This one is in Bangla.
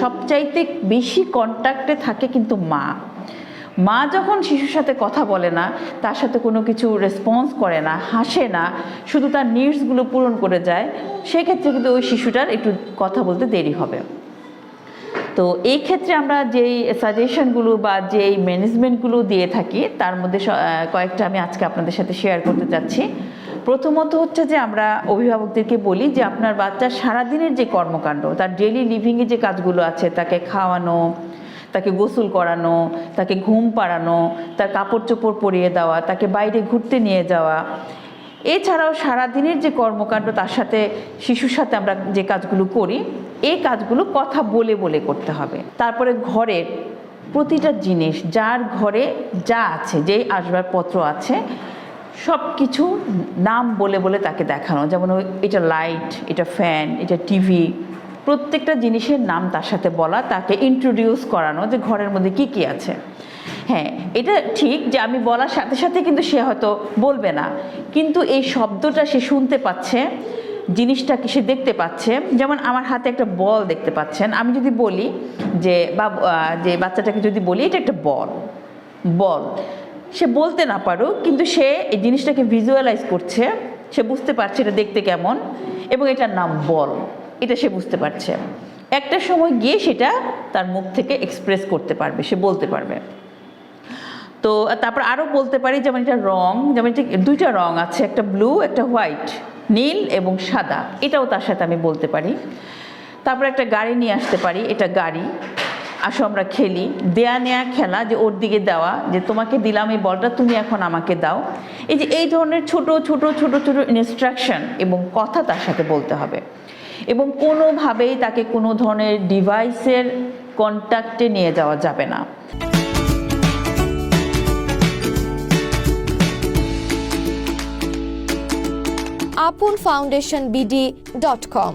সবচাইতে বেশি কন্ট্যাক্টে থাকে কিন্তু মা। মা যখন শিশুর সাথে কথা বলে না, তার সাথে কোনো কিছু রেসপন্স করে না, হাসে না, শুধু তার নিডসগুলো পূরণ করে যায়, সেক্ষেত্রে কিন্তু ওই শিশুটার একটু কথা বলতে দেরি হবে। তো এই ক্ষেত্রে আমরা যেই সাজেশনগুলো বা যেই ম্যানেজমেন্টগুলো দিয়ে থাকি, তার মধ্যে কয়েকটা আমি আজকে আপনাদের সাথে শেয়ার করতে চাচ্ছি। প্রথমত হচ্ছে যে আমরা অভিভাবকদেরকে বলি যে আপনার বাচ্চার সারাদিনের যে কর্মকাণ্ড, তার ডেলি লিভিংয়ে যে কাজগুলো আছে, তাকে খাওয়ানো, তাকে গোসল করানো, তাকে ঘুম পাড়ানো, তার কাপড় চোপড় পরিয়ে দেওয়া, তাকে বাইরে ঘুরতে নিয়ে যাওয়া, এছাড়াও সারাদিনের যে কর্মকাণ্ড, তার সাথে শিশুর সাথে আমরা যে কাজগুলো করি, এই কাজগুলো কথা বলে বলে করতে হবে। তারপরে ঘরের প্রতিটা জিনিস, যার ঘরে যা আছে, যেই আসবাবপত্র আছে সব কিছু নাম বলে বলে তাকে দেখানো। যেমন এটা লাইট এটা ফ্যান এটা টিভি প্রত্যেকটা জিনিসের নাম তার সাথে বলা, তাকে ইন্ট্রোডিউস করানো যে ঘরের মধ্যে কি কি আছে। হ্যাঁ এটা ঠিক যে আমি বলার সাথে সাথে কিন্তু সে হয়তো বলবে না। কিন্তু এই শব্দটা সে শুনতে পাচ্ছে, জিনিসটাকে সে দেখতে পাচ্ছে। যেমন আমার হাতে একটা বল দেখতে পাচ্ছেন। আমি যদি বলি যে বা যে বাচ্চাটাকে যদি বলি, এটা একটা বল। বল। সে বলতে না পারুক, কিন্তু সে এই জিনিসটাকে ভিজুয়ালাইজ করছে, সে বুঝতে পারছে এটা দেখতে কেমন, এবং এটার নাম বল। এটা সে বুঝতে পারছে। একটা সময় গিয়ে সেটা তার মুখ থেকে এক্সপ্রেস করতে পারবে, সে বলতে পারবে। তো তারপর আরও বলতে পারি, যেমন এটা রং, যেমন এটা দুইটা রং আছে, একটা ব্লু একটা হোয়াইট নীল এবং সাদা। এটাও তার সাথে আমি বলতে পারি। তারপর একটা গাড়ি নিয়ে আসতে পারি, এটা গাড়ি। আসো, আমরা খেলি। দেয়া নেয়া খেলা যে ওর দিকে দেওয়া, যে তোমাকে দিলাম এই বলটা, তুমি এখন আমাকে দাও। এই যে এই ধরনের ছোট ছোট ছোট ছোট ইনস্ট্রাকশন এবং কথা তার সাথে বলতে হবে। এবং কোনোভাবেই তাকে কোনো ধরনের ডিভাইসের কন্ট্যাক্টে নিয়ে যাওয়া যাবে না। আপন ফাউন্ডেশন বিডি ডট কম